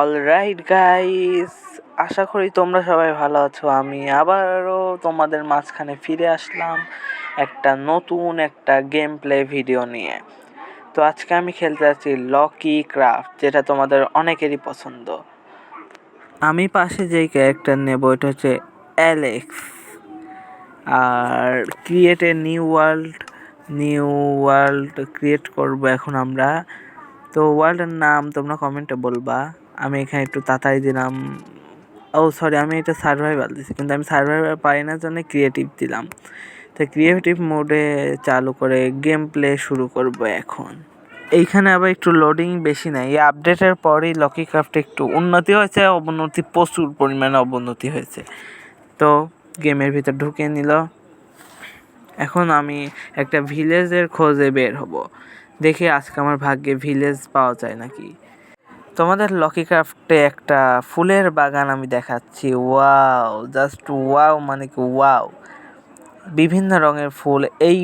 Alright guys আশা করি তোমরা সবাই ভালো আছো। আমি আবারও তোমাদের মাঝখানে ফিরে আসলাম একটা নতুন একটা গেম প্লে ভিডিও নিয়ে। তো আজকে আমি খেলতে আছি লকি ক্রাফট যেটা তোমাদের অনেকেরই পছন্দ। আমি পাশে যেই ক্যারেক্টার নেব, এটা হচ্ছে Alex R create a new world new world create করব এখন আমরা। তো ওয়ার্ল্ডের নাম তোমরা কমেন্টে বলবা। আমি এখানে একটু তাতাই দিলাম। ও সরি আমি এটা সার্ভাইভাল দিছি, কিন্তু আমি সার্ভাইভাল পাই না জন্য ক্রিয়েটিভ দিলাম। তো ক্রিয়েটিভ মোডে চালু করে গেম প্লে শুরু করব এখন। এইখানে আবার একটু লোডিং বেশি নাই। এই আপডেটের পরেই লকি ক্রাফটে একটু উন্নতি হয়েছে, অবনতি, প্রচুর পরিমাণে অবনতি হয়েছে। তো গেমের ভিতর ঢুকে নিল। এখন আমি একটা ভিলেজের খোঁজে বের হব। দেখি আজকে আমার ভাগ্যে ভিলেজ পাওয়া যায় নাকি। তোমাদের লকি ক্রাফটে একটা ফুলের বাগান আমি দেখাচ্ছি। ওয়াও জাস্ট ওয়াও মানে কি ওয়াও বিভিন্ন রঙের ফুল এই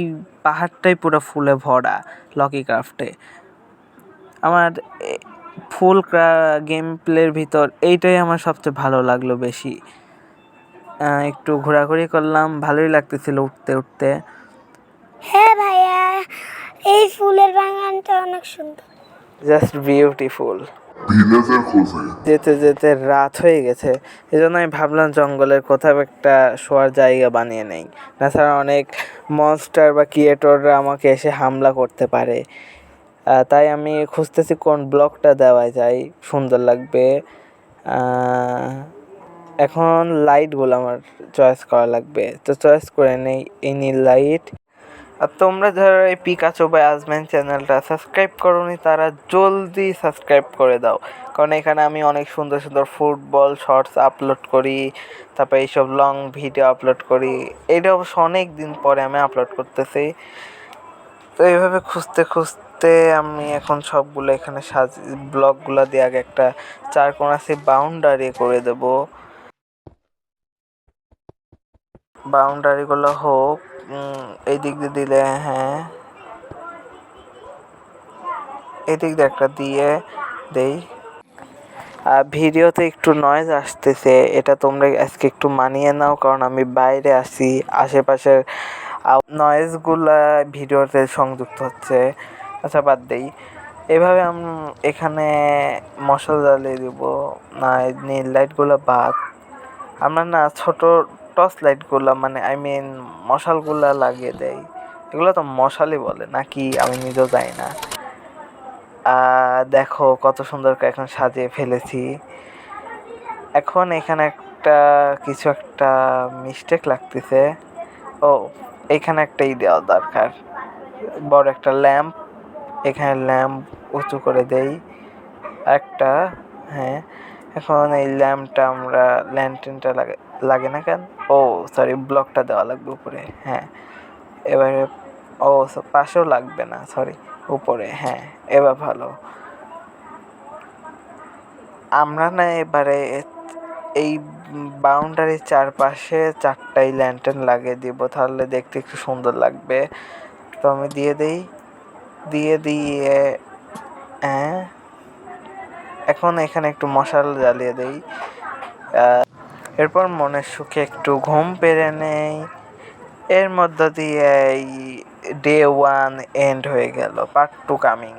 পাহাড়টাই পুরো ফুলে ভরা লকি ক্রাফটে আমার ফুল গেম প্লের ভিতর এইটাই আমার সবচেয়ে ভালো লাগল বেশি। একটু ঘোরাঘুরি করলাম ভালোই লাগতেছিল উঠতে উঠতে। হ্যাঁ ভাইয়া এই ফুলের বাগানটা অনেক সুন্দর। জাস্ট বিউটিফুল যেতে যেতে রাত হয়ে গেছে, এজন্য আমি ভাবলাম জঙ্গলের কোথাও একটা শোয়ার জায়গা বানিয়ে নেই। তাছাড়া অনেক মনস্টার বা ক্রিয়েটররা আমাকে এসে হামলা করতে পারে। তাই আমি খুঁজতেছি কোন ব্লকটা দেওয়া যায়, সুন্দর লাগবে। এখন লাইটগুলো আমার চয়েস করা লাগবে। তো চয়েস করে নেই, এই নীল লাইট আর তোমরা যারা এই পিকাচো বা আজম্যান চ্যানেলটা সাবস্ক্রাইব করোনি, তারা জলদি সাবস্ক্রাইব করে দাও। কারণ এখানে আমি অনেক সুন্দর সুন্দর ফুটবল শর্টস আপলোড করি, তারপর এইসব লং ভিডিও আপলোড করি। এটা অবশ্য অনেক দিন পরে আমি আপলোড করতেছি। তো এইভাবে খুঁজতে খুঁজতে আমি এখন সবগুলো এখানে সাজ ব্লকগুলো দিয়ে আগে একটা চার কোনাসি বাউন্ডারি করে দেবো। বাউন্ডারিগুলো হোক এই দিক দিয়ে দিলে হ্যাঁ। এই দিক দিয়ে একটা দিয়ে দেই। আর ভিডিওতে একটু নয়েজ আসতেছে, এটা তোমরা আজকে একটু মানিয়ে নাও, কারণ আমি বাইরে আসি আশেপাশের নয়েজগুলা ভিডিওতে সংযুক্ত হচ্ছে। আচ্ছা বাদ দেই। এভাবে আমি এখানে মশলা জ্বালিয়ে দিব, না নীল লাইটগুলো বাদ। আমরা না ছোট টর্চ লাইটগুলো মানে আই মিন মশালগুলা লাগিয়ে দেয় এগুলো তো মশালই বলে, নাকি আমি নিজেও জানি না। দেখো কত সুন্দর করে এখন সাজিয়ে ফেলেছি। এখন এখানে একটা, কিছু একটা মিস্টেক লাগতেছে। ও, এখানে একটা ই দেওয়া দরকার। বড় একটা ল্যাম্প, এখানে ল্যাম্প উঁচু করে দেই। একটা হ্যাঁ এখন এই ল্যাম্পটা আমরা ল্যান্টেনটা লাগে লাগে না কেন? ও সরি ব্লকটা দেওয়া লাগবে উপরে হ্যাঁ। এবারে, ও পাশেও লাগবে না সরি উপরে হ্যাঁ এবার ভালো। আমরা না এবারে এই বাউন্ডারির চারপাশে চারটাই ল্যান্টেন লাগিয়ে দিব, তাহলে দেখতে একটু সুন্দর লাগবে। তো আমি দিয়ে দিই, দিয়ে দিয়ে হ্যাঁ। এখন এখানে একটু মশাল জ্বালিয়ে দিই। এরপর মনের সুখে একটু ঘুম পেরে নেই এর মধ্য দিয়ে এই ডে ওয়ান এন্ড হয়ে গেল পার্ট টু কামিং.